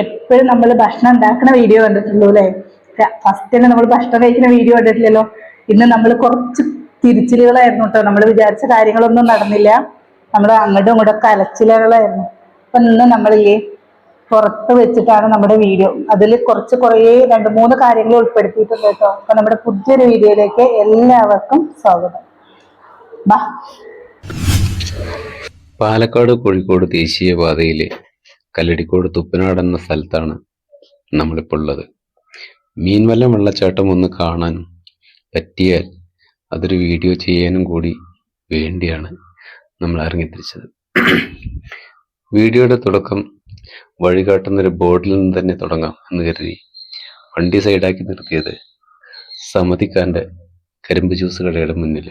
എപ്പോഴും നമ്മൾ ഭക്ഷണം ഉണ്ടാക്കുന്ന വീഡിയോ കണ്ടിട്ടുള്ളൂ അല്ലേ? ഫസ്റ്റ് തന്നെ നമ്മൾ ഭക്ഷണം കഴിക്കുന്ന വീഡിയോ കണ്ടിട്ടില്ലല്ലോ? ഇന്ന് നമ്മൾ കുറച്ച് തിരിച്ചിലുകളായിരുന്നു കേട്ടോ. നമ്മൾ വിചാരിച്ച കാര്യങ്ങളൊന്നും നടന്നില്ല. നമ്മൾ അങ്ങോട്ടും ഇങ്ങോട്ടും ഒക്കെ അപ്പൊ ഇന്ന് നമ്മൾ ഈ പുറത്ത് വെച്ചിട്ടാണ് നമ്മുടെ വീഡിയോ അതിൽ കുറച്ച് കുറേ രണ്ട് മൂന്ന് കാര്യങ്ങൾ ഉൾപ്പെടുത്തിയിട്ടുണ്ട് കേട്ടോ. അപ്പൊ നമ്മുടെ പുതിയൊരു വീഡിയോയിലേക്ക് എല്ലാവർക്കും സ്വാഗതം. പാലക്കാട് കോഴിക്കോട് ദേശീയപാതയിലെ കല്ലടിക്കോട് തുപ്പനാട് എന്ന സ്ഥലത്താണ് നമ്മളിപ്പോൾ ഉള്ളത്. മീൻവല്ലം വെള്ളച്ചാട്ടം ഒന്ന് കാണാൻ പറ്റിയാൽ അതൊരു വീഡിയോ ചെയ്യാനും കൂടി വേണ്ടിയാണ് നമ്മൾ ഇറങ്ങിത്തിരിച്ചത് വീഡിയോയുടെ തുടക്കം വഴികാട്ടുന്ന ഒരു ബോർഡിൽ നിന്ന് തന്നെ തുടങ്ങാം എന്ന് കരുതി വണ്ടി സൈഡാക്കി നിർത്തിയത് സമതിക്കാന്റെ കരിമ്പ് ജ്യൂസ് കടയുടെ മുന്നിൽ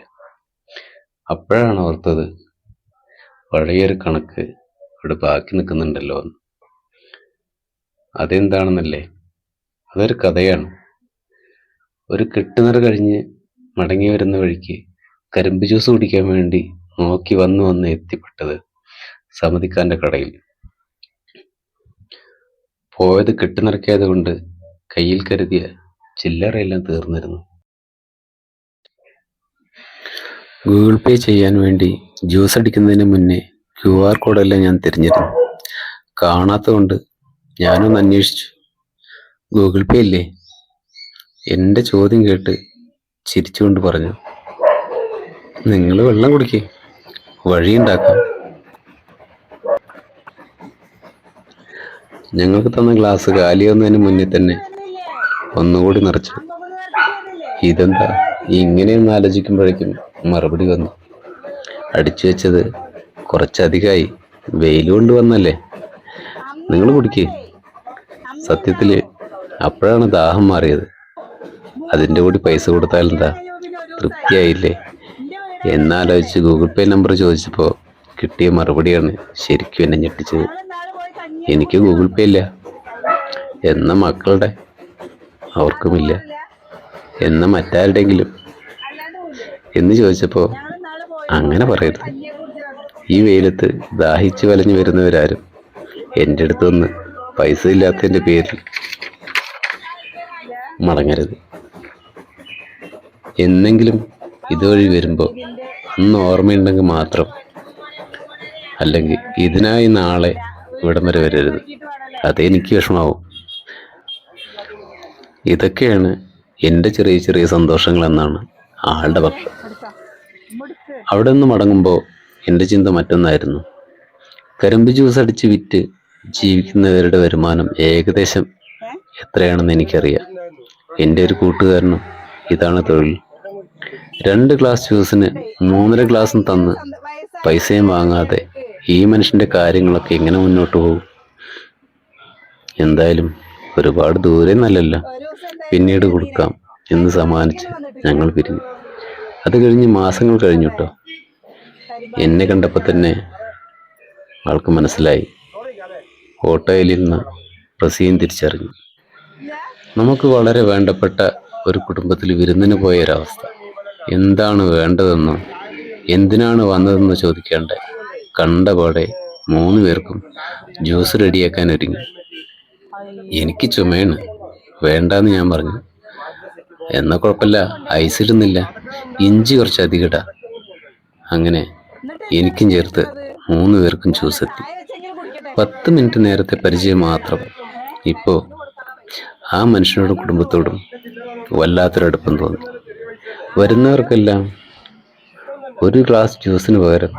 അപ്പോഴാണ് ഓർത്തത് പഴയൊരു കണക്ക് ഇവിടെ ബാക്കി നിൽക്കുന്നുണ്ടല്ലോ. എന്ന് അതെന്താണെന്നല്ലേ? അതൊരു കഥയാണ്. ഒരു കെട്ടുനിറ കഴിഞ്ഞ് മടങ്ങി വരുന്ന വഴിക്ക് കരിമ്പ് ജ്യൂസ് കുടിക്കാൻ വേണ്ടി നോക്കി വന്നു വന്ന് എത്തിപ്പെട്ടത് സമതിക്കാന്റെ കടയിൽ. പോയത് കെട്ടുനിറക്കിയത് കൊണ്ട് കയ്യിൽ കരുതിയ ചില്ലറയെല്ലാം തീർന്നിരുന്നു. ഗൂഗിൾ പേ ചെയ്യാൻ വേണ്ടി ജ്യൂസ് അടിക്കുന്നതിന് മുന്നേ ക്യു ആർ കോഡെല്ലാം ഞാൻ തിരഞ്ഞിരുന്നു. കാണാത്തതുകൊണ്ട് ഞാനൊന്ന് അന്വേഷിച്ചു. ഗൂഗിൾ പേ ഇല്ലേ? എന്റെ ചോദ്യം കേട്ട് ചിരിച്ചുകൊണ്ട് പറഞ്ഞു നിങ്ങൾ വെള്ളം കുടിക്കേ വഴിയുണ്ടാക്കാം ഞങ്ങൾക്ക് തന്ന ഗ്ലാസ് കാലിയാവുന്നതിന് മുന്നേ തന്നെ ഒന്നുകൂടി നിറച്ചു. ഇതെന്താ? ഇങ്ങനെയൊന്ന് ആലോചിക്കുമ്പോഴേക്കും മറുപടി വന്നു. അടിച്ചു വെച്ചത് കുറച്ചധികമായി വെയിൽ കൊണ്ട് വന്നല്ലേ? നിങ്ങൾ കുടിക്കേ. സത്യത്തിൽ അപ്പോഴാണ് ദാഹം മാറിയത്. അതിന്റെ കൂടി പൈസ കൊടുത്താൽ എന്താ? തൃപ്തിയായില്ലേ? എന്നാലോചിച്ച് ഗൂഗിൾ പേ നമ്പർ ചോദിച്ചപ്പോൾ കിട്ടിയ മറുപടിയാണ് ശരിക്കും എന്നെ ഞെട്ടിച്ചത്. എനിക്ക് ഗൂഗിൾ പേ ഇല്ല. എന്ന മക്കളുടെ അവർക്കുമില്ല എന്ന മറ്റാരുടെങ്കിലും എന്ന് ചോദിച്ചപ്പോൾ അങ്ങനെ പറയരുത്. ഈ വെയിലത്ത് ദാഹിച്ച് വലഞ്ഞു വരുന്നവരാരും എന്റെ അടുത്തൊന്ന് പൈസ ഇല്ലാത്തതിന്റെ പേരിൽ മടങ്ങരുത്. എന്നെങ്കിലും ഇതുവഴി വരുമ്പോൾ അന്ന് ഓർമ്മയുണ്ടെങ്കിൽ മാത്രം അല്ലെങ്കിൽ ഇതിനായി നാളെ ഇവിടം വരെ വരരുത്. അതെനിക്ക് വിഷമാവും. ഇതൊക്കെയാണ് എന്റെ ചെറിയ ചെറിയ സന്തോഷങ്ങൾ എന്നാണ് ആളുടെ പക്ഷം അവിടെ നിന്ന് മടങ്ങുമ്പോൾ എന്റെ ചിന്ത മറ്റൊന്നായിരുന്നു. കരിമ്പ് ജ്യൂസ് അടിച്ച് വിറ്റ് ജീവിക്കുന്നവരുടെ വരുമാനം ഏകദേശം എത്രയാണെന്ന് എനിക്കറിയാം. എന്റെ ഒരു കൂട്ടുകാരനും ഇതാണ് തൊഴിൽ. രണ്ട് ഗ്ലാസ് ജ്യൂസിന് മൂന്നര ഗ്ലാസും തന്ന് പൈസയും വാങ്ങാതെ ഈ മനുഷ്യന്റെ കാര്യങ്ങളൊക്കെ എങ്ങനെ മുന്നോട്ട് പോകും? എന്തായാലും ഒരുപാട് ദൂരെ നല്ലല്ല. പിന്നീട് കൊടുക്കാം എന്ന് സമ്മാനിച്ച് ഞങ്ങൾ പിരിഞ്ഞു. അത് കഴിഞ്ഞ് മാസങ്ങൾ കഴിഞ്ഞു കേട്ടോ എന്നെ കണ്ടപ്പോൾ തന്നെ ആൾക്ക് മനസ്സിലായി. ഹോട്ടലിൽ നിന്ന് പ്രസീം തിരിച്ചറിഞ്ഞു. നമുക്ക് വളരെ വേണ്ടപ്പെട്ട ഒരു കുടുംബത്തിൽ വിരുന്നിന് പോയ ഒരവസ്ഥ എന്താണ് വേണ്ടതെന്നും എന്തിനാണ് വന്നതെന്ന് ചോദിക്കാണ്ട് കണ്ടപാടെ മൂന്ന് പേർക്കും ജ്യൂസ് റെഡിയാക്കാൻ ഒരുങ്ങി. എനിക്ക് ചുമയാണ് വേണ്ടാന്ന് ഞാൻ പറഞ്ഞു. എന്നാൽ കുഴപ്പമില്ല ഐസിടുന്നില്ല ഇഞ്ചി കുറച്ച് ഇടാം. അങ്ങനെ എനിക്കും ചേർത്ത് മൂന്ന് പേർക്കും ജ്യൂസ് എത്തി. പത്ത് മിനിറ്റ് നേരത്തെ പരിചയം മാത്രം. ഇപ്പോൾ ആ മനുഷ്യനോടും കുടുംബത്തോടും വല്ലാത്തൊരടുപ്പം തോന്നി. വരുന്നവർക്കെല്ലാം ഒരു ഗ്ലാസ് ജ്യൂസിന് പകരം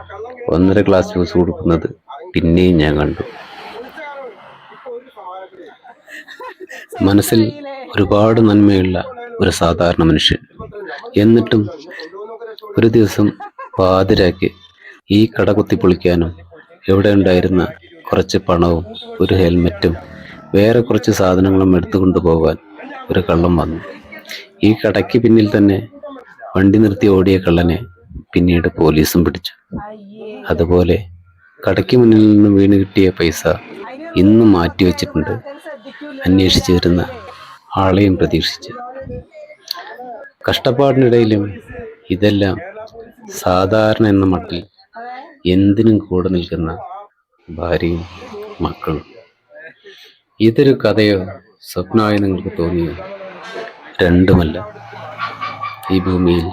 ഒന്നര ഗ്ലാസ് ജ്യൂസ് കൊടുക്കുന്നത് പിന്നെയും ഞാൻ കണ്ടു. മനസ്സിൽ ഒരുപാട് നന്മയുള്ള ഒരു സാധാരണ മനുഷ്യൻ. എന്നിട്ടും ഒരു ദിവസം പാതിരാക്കി ഈ കട കുത്തിപ്പൊളിക്കാനും എവിടെ ഉണ്ടായിരുന്ന കുറച്ച് പണവും ഒരു ഹെൽമെറ്റും വേറെ കുറച്ച് സാധനങ്ങളും എടുത്തു കൊണ്ടുപോകാൻ ഒരു കള്ളൻ വന്നു. ഈ കടയ്ക്ക് പിന്നിൽ തന്നെ വണ്ടി നിർത്തി ഓടിയ കള്ളനെ പിന്നീട് പോലീസും പിടിച്ചു. അതുപോലെ കടയ്ക്ക് മുന്നിൽ നിന്ന് വീണ് കിട്ടിയ പൈസ ഇന്നും മാറ്റി വെച്ചിട്ടുണ്ട് അന്വേഷിച്ചു വരുന്ന ആളെയും പ്രതീക്ഷിച്ച്. കഷ്ടപ്പാടിനിടയിലും ഇതെല്ലാം സാധാരണ എന്ന മട്ടിൽ എന്തിനും കൂടെ നിൽക്കുന്ന ഭാര്യയും മക്കളും. ഇതൊരു കഥയോ സ്വപ്നമായി നിങ്ങൾക്ക് തോന്നിയോ? രണ്ടുമല്ല. ഈ ഭൂമിയിൽ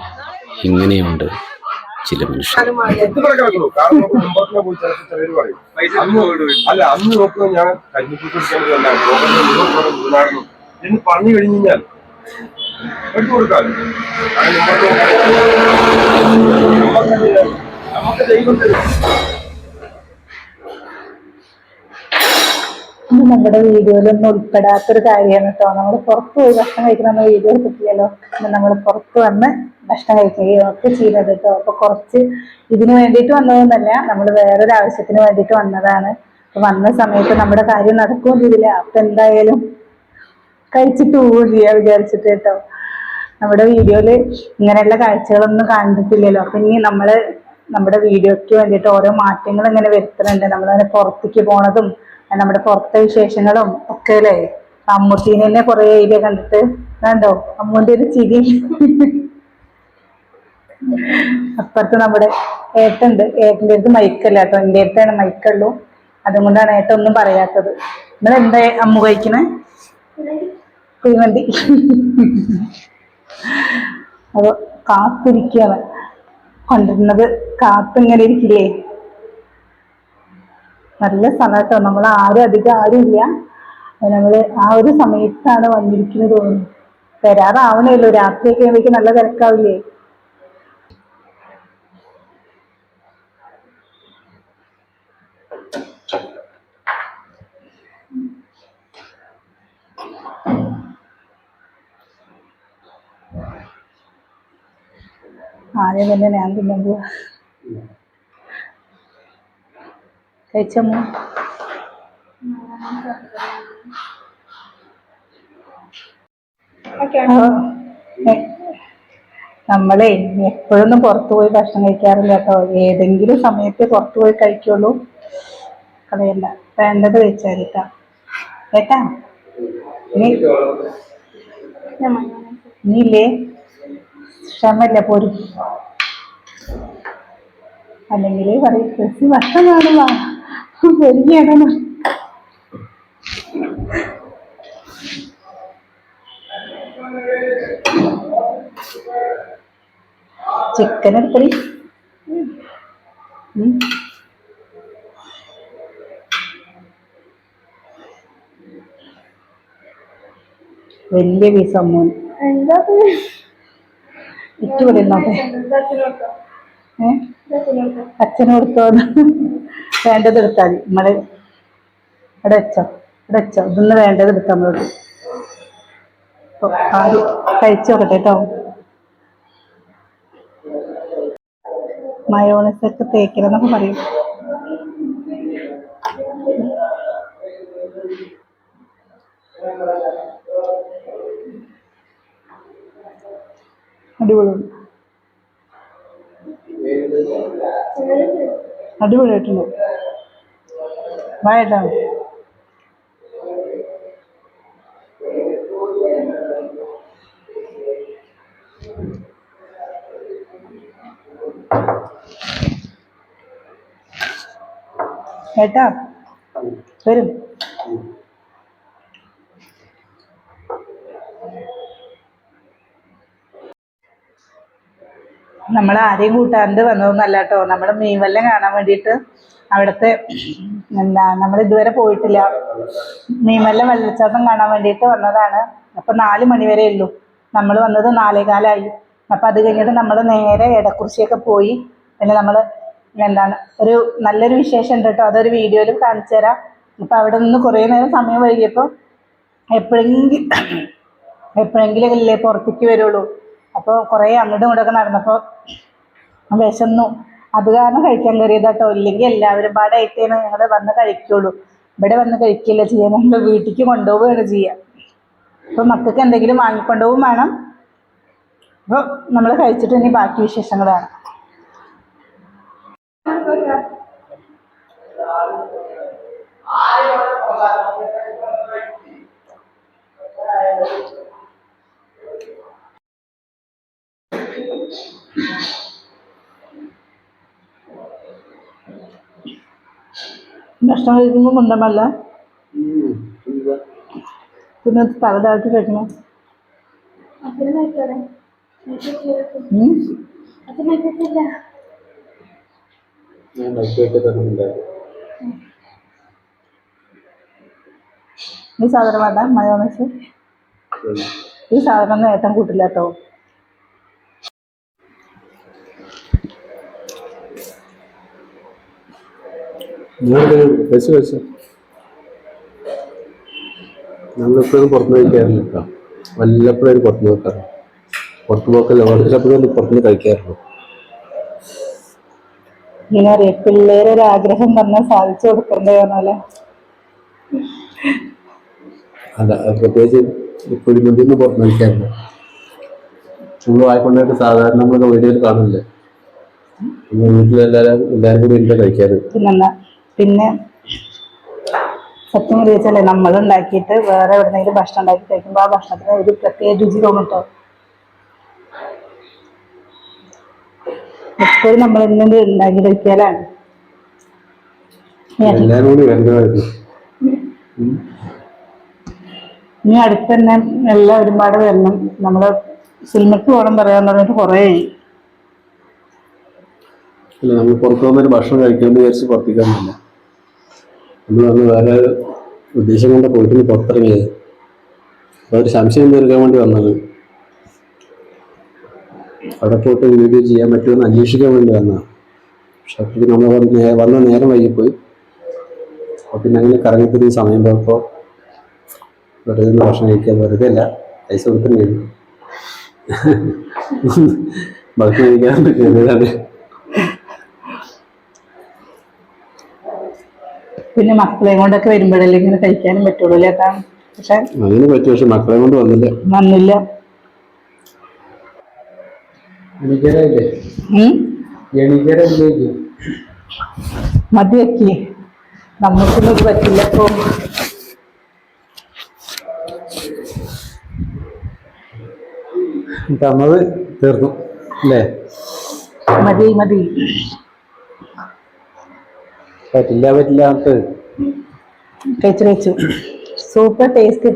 ഇങ്ങനെയുണ്ട് ചില മനുഷ്യർ. അല്ല അന്ന് ഞാൻ പറഞ്ഞു കഴിഞ്ഞു കഴിഞ്ഞാൽ ദൈവം നമ്മുടെ വീഡിയോയിലൊന്നും ഉൾപ്പെടാത്തൊരു കാര്യമാണ് കേട്ടോ. നമ്മൾ പുറത്ത് പോയി ഭക്ഷണം കഴിക്കുന്ന വീഡിയോ എടുത്തിട്ടില്ലല്ലോ. നമ്മൾ പുറത്ത് വന്ന് ഭക്ഷണം കഴിക്കുകയും ഒക്കെ ചെയ്യുന്നത് കേട്ടോ. അപ്പൊ കുറച്ച് ഇതിനു വേണ്ടിയിട്ട് വന്നതൊന്നല്ല നമ്മൾ വേറൊരു ആവശ്യത്തിന് വേണ്ടിയിട്ട് വന്നതാണ്. അപ്പൊ വന്ന സമയത്ത് നമ്മുടെ കാര്യം നടക്കുകയും ചെയ്തില്ല. അപ്പൊ എന്തായാലും കഴിച്ചിട്ട് പോവുകയും വിചാരിച്ചിട്ട് കേട്ടോ. നമ്മുടെ വീഡിയോയിൽ ഇങ്ങനെയുള്ള കാഴ്ചകളൊന്നും കണ്ടിട്ടില്ലല്ലോ. അപ്പൊ ഇനി നമ്മൾ നമ്മുടെ വീഡിയോയ്ക്ക് വേണ്ടിയിട്ട് ഓരോ മാറ്റങ്ങൾ ഇങ്ങനെ വരുത്തുന്നുണ്ട്. നമ്മളങ്ങനെ പുറത്തേക്ക് പോണതും നമ്മുടെ പുറത്തെ വിശേഷങ്ങളും ഒക്കെ അല്ലേ? അമ്മൂട്ടീനെ തന്നെ കുറെ ഏരിയ കണ്ടിട്ട് കണ്ടോ? അമ്മൂന്റെ ഒരു ചിരി. അപ്പുറത്ത് നമ്മുടെ ഏട്ടുണ്ട് ഏട്ടന്റെ അടുത്ത് മൈക്കല്ല കേട്ടോ. എന്റെ അടുത്താണ് മൈക്കുള്ളൂ. അതുകൊണ്ടാണ് ഏട്ട ഒന്നും പറയാത്തത്. നിങ്ങൾ എന്താ അമ്മു കഴിക്കണേ? കുഴിമന്തി അപ്പൊ കാത്തിരിക്കുകയാണ്. കൊണ്ടുവരുന്നത്. കാത്തിങ്ങനെ ഇരിക്കില്ലേ? നല്ല സമയത്തോ. നമ്മൾ ആരും അധികം ആരും ഇല്ല നമ്മൾ ആ ഒരു സമയത്താണ് വന്നിരിക്കുന്നത് തോന്നുന്നു. വരാറാവണല്ലോ രാത്രിയൊക്കെ ആകുമ്പോഴേക്കും നല്ല തിരക്കാവില്ലേ? ആദ്യം തന്നെ ഞാൻ തിന്നാൻ പോവാ. കഴിച്ചമ്മ? നമ്മളെ എപ്പോഴൊന്നും പുറത്തു പോയി ഭക്ഷണം കഴിക്കാറില്ല കേട്ടോ. ഏതെങ്കിലും സമയത്ത് പുറത്തു പോയി കഴിക്കുള്ളൂ. കളയല്ല വേണ്ടത് കഴിച്ചാലിട്ടാ കേട്ടാ? നീ നീയില്ലേ ക്ഷമല്ല പോരും. അല്ലെങ്കിൽ പറയും കൃഷി ഭക്ഷണം കാണുവാ വരികയാണ് ചിക്കൻ എടുത്തി. വലിയ പീസ് അമ്മൂൻ ഇറ്റ് ഇവിടെ അച്ഛനും എടുത്തോന്ന് വേണ്ടത് എടുത്താൽ മതി. നമ്മളെ ഇവിടെ വെച്ചോ. ഇവിടെ വെച്ചോ. ഇതൊന്ന് വേണ്ടത് എടുത്താൽ നമ്മളോട് ആദ്യം കഴിച്ചു നോക്കട്ടെ കേട്ടോ. മയോണൈസ് ഒക്കെ തേക്കലെന്നൊക്കെ പറയും. അടിപൊളിയുണ്ട്. അടിപൊളിയായിട്ടുണ്ട്. വായട്ടാ ഏട്ടാ വരും. നമ്മൾ ആരെയും കൂട്ടാണ്ട് വന്നതൊന്നല്ല കേട്ടോ. നമ്മുടെ മീൻവല്ലം കാണാൻ വേണ്ടിയിട്ട് അവിടുത്തെ എന്താ നമ്മൾ ഇതുവരെ പോയിട്ടില്ല. മീൻവല്ലം വെള്ളച്ചാട്ടം കാണാൻ വേണ്ടിയിട്ട് വന്നതാണ്. അപ്പൊ നാല് മണിവരെ ഉള്ളൂ. നമ്മൾ വന്നത് നാലേകാലായി. അപ്പൊ അത് കഴിഞ്ഞിട്ട് നമ്മൾ നേരെ എടക്കുറിശ്ശിയൊക്കെ പോയി. പിന്നെ നമ്മൾ എന്താണ് ഒരു നല്ലൊരു വിശേഷം ഉണ്ട് കേട്ടോ. അതൊരു വീഡിയോയിലും കാണിച്ചു തരാം. ഇപ്പൊ അവിടെ നിന്ന് കുറേ നേരം സമയം വൈകിയപ്പോൾ എപ്പോഴെങ്കിലും എപ്പോഴെങ്കിലും അല്ലേ പുറത്തേക്ക് വരുള്ളൂ. അപ്പോൾ കുറേ അങ്ങോട്ടും ഇങ്ങോട്ടൊക്കെ നടന്നപ്പോൾ വിശന്നു. അത് കാരണം കഴിക്കാൻ കയറിയതാട്ടോ ഇല്ലെങ്കിൽ എല്ലാവരും പാടെ പാടായിട്ടേ ഞങ്ങൾ വന്ന് കഴിക്കുള്ളൂ. ഇവിടെ വന്ന് കഴിക്കില്ല ചെയ്യാൻ. ഞങ്ങൾ വീട്ടിലേക്ക് കൊണ്ടുപോവുകയാണ് ചെയ്യുക അപ്പോൾ മക്കൾക്ക് എന്തെങ്കിലും വാങ്ങിക്കൊണ്ടുപോകും വേണം. അപ്പോൾ നമ്മൾ കഴിച്ചിട്ട് ഇനി ബാക്കി വിശേഷങ്ങളാണ്. ഭക്ഷണം കഴിക്കുമ്പോൾ. എന്താ? പിന്നെ തലതാഴ്ത്തി കഴിക്കണം? ഈ സാധനം വേണ്ട മയോണൈസ്. ഈ സാധനം ഒന്നും ഏട്ടൻ കൂട്ടില്ല കേട്ടോ. ഞാനത് കഴിച്ചു കഴിച്ചു നമ്മളെപ്പോഴും പുറത്തു കഴിക്കാറില്ല കേട്ടോ വല്ലപ്പോഴും പുറത്തു നോക്കാറ് പുറത്തു പോക്കല്ല വളരെ എപ്പോഴും പുറത്തുനിന്ന് കഴിക്കാറുള്ളൂ. ഇങ്ങനെ അറിയാം ആഗ്രഹം പറഞ്ഞാൽ സാധിച്ചു കൊടുക്കണ്ടേ പറഞ്ഞാൽ? അല്ല അത് പ്രത്യേകിച്ച് കുഴിമന്തിന്ന് പുറത്ത് കഴിക്കാറില്ല വായിക്കൊണ്ടായിട്ട് സാധാരണ നമ്മളൊക്കെ വീടുകളിൽ കാണില്ലേ വീട്ടിലെല്ലാവരും എല്ലാവരും കൂടി ഇരുന്ന് കഴിക്കാറ്. പിന്നെ സത്യം ചോദിച്ചാലേ നമ്മൾ ഉണ്ടാക്കിയിട്ട് വേറെ എവിടെന്നെങ്കിലും ഭക്ഷണം ഉണ്ടാക്കി കഴിക്കുമ്പോൾ ആ ഭക്ഷണത്തിന് ഒരു പ്രത്യേക രുചി തോന്നിട്ടോ എപ്പോഴും നമ്മൾ എന്തെങ്കിലും ഉണ്ടാക്കി കഴിക്കാലാണ്. ഇനി അടുത്ത് തന്നെ എല്ലാം ഒരുപാട് വരണം നമ്മൾ സിനിമക്ക് പോകണം പറയാന്ന് പറഞ്ഞിട്ട് കുറേ നമ്മൾ പുറത്തു വന്നൊരു ഭക്ഷണം കഴിക്കാമെന്ന് വിചാരിച്ച് പുറത്തേക്കൊന്നുമില്ല നമ്മൾ അന്ന് വേറെ ഉദ്ദേശം കൊണ്ട് പോയിട്ട് പുറത്തിറങ്ങിയത്. അപ്പോൾ ഒരു സംശയം തീർക്കാൻ വേണ്ടി വന്നത്. അവിടെ പോയിട്ട് വീഡിയോ ചെയ്യാൻ പറ്റുമെന്ന് അന്വേഷിക്കാൻ വേണ്ടി വന്നതാണ്. പക്ഷെ അപ്പോഴേക്കും നമ്മൾ വന്ന് നേരം വൈകിപ്പോയി. അപ്പോൾ പിന്നെ അങ്ങനെ കറങ്ങിത്തിരി സമയം പോയപ്പോൾ വെറുതെ ഒന്ന് ഭക്ഷണം കഴിക്കാൻ വെറുതെ അല്ല പൈസ കൊടുത്തിട്ട് കഴിഞ്ഞു ഭക്ഷണം കഴിക്കാൻ കയറിയതാണ് പിന്നെ മക്കളെ കൊണ്ടൊക്കെ വരുമ്പോഴല്ലേ ഇങ്ങനെ കഴിക്കാനും പറ്റുള്ളൂ അല്ലേ പക്ഷെ അതിന് പറ്റും പക്ഷെ മക്കളെ കൊണ്ട് വന്നില്ല. വന്നില്ല. മതിയാക്കി. നമുക്കൊന്നും ഇത് പറ്റില്ല ഇപ്പൊ. തന്നത് തീർന്നു അല്ലേ? മതി മതി. പറ്റില്ല പറ്റില്ല എന്നിട്ട് കഴിച്ചു കഴിച്ചു. സൂപ്പർ ടേസ്റ്റ്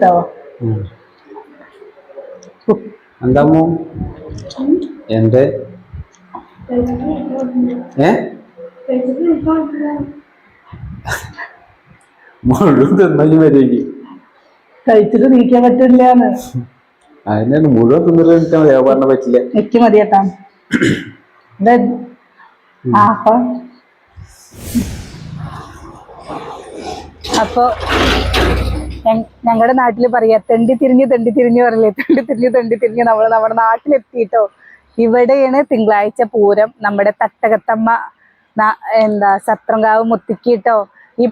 എന്താമോ എന്ത് ഏ? മുഴുവൻ തിന്നു വരേക്ക് കഴിച്ചിട്ട് നീക്കാൻ പറ്റില്ലാന്ന്. അതിനാണ് മുഴുവൻ തിന്നിട്ട് മതി പറഞ്ഞ പറ്റില്ല. എനിക്ക് മതി കേട്ടാ ഇത് അപ്പൊ ഞങ്ങളുടെ നാട്ടിൽ പറയാ തെണ്ടി തിരിഞ്ഞ് തെണ്ടി തിരിഞ്ഞ് പറയില്ലേ? തെണ്ടി തിരിഞ്ഞ് തെണ്ടി തിരിഞ്ഞ് നമ്മൾ നമ്മുടെ നാട്ടിലെത്തിയിട്ടോ? ഇവിടെയാണ് തിങ്കളാഴ്ച പൂരം നമ്മുടെ തട്ടകത്തമ്മ എന്താ സത്രങ്കാവ് മുത്തിക്കിട്ടോ? ഈ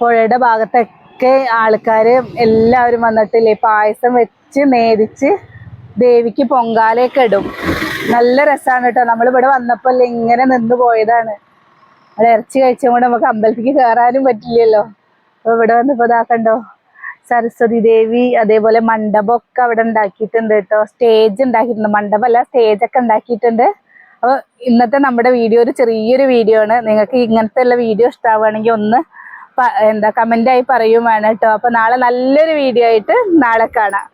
പുഴയുടെ ഭാഗത്തൊക്കെ ആൾക്കാര് എല്ലാവരും വന്നിട്ടില്ലേ? പായസം വെച്ച് നേദിച്ച് ദേവിക്ക് പൊങ്കാലയൊക്കെ ഇടും. നല്ല രസമാണ് കേട്ടോ. നമ്മളിവിടെ വന്നപ്പോൾ ഇങ്ങനെ നിന്ന് പോയതാണ്. അത് ഇറച്ചി കഴിച്ചുകൊണ്ട് നമുക്ക് അമ്പലത്തിക്ക് കയറാനും പറ്റില്ലല്ലോ. ഇവിടെ വന്നപ്പോ ഇതാക്കണ്ടോ സരസ്വതി ദേവി അതേപോലെ മണ്ഡപമൊക്കെ അവിടെ ഉണ്ടാക്കിയിട്ടുണ്ട് കേട്ടോ. സ്റ്റേജ് ഉണ്ടാക്കിയിട്ടുണ്ട്. മണ്ഡപമല്ല സ്റ്റേജ് ഒക്കെ ഉണ്ടാക്കിയിട്ടുണ്ട്. അപ്പൊ ഇന്നത്തെ നമ്മുടെ വീഡിയോ ഒരു ചെറിയൊരു വീഡിയോ ആണ്. നിങ്ങൾക്ക് ഇങ്ങനത്തെ ഉള്ള വീഡിയോ ഇഷ്ടമാവുകയാണെങ്കിൽ ഒന്ന് എന്താ കമന്റ് ആയി പറയും വേണം കേട്ടോ. അപ്പൊ നാളെ നല്ലൊരു വീഡിയോ ആയിട്ട് നാളെ കാണാം.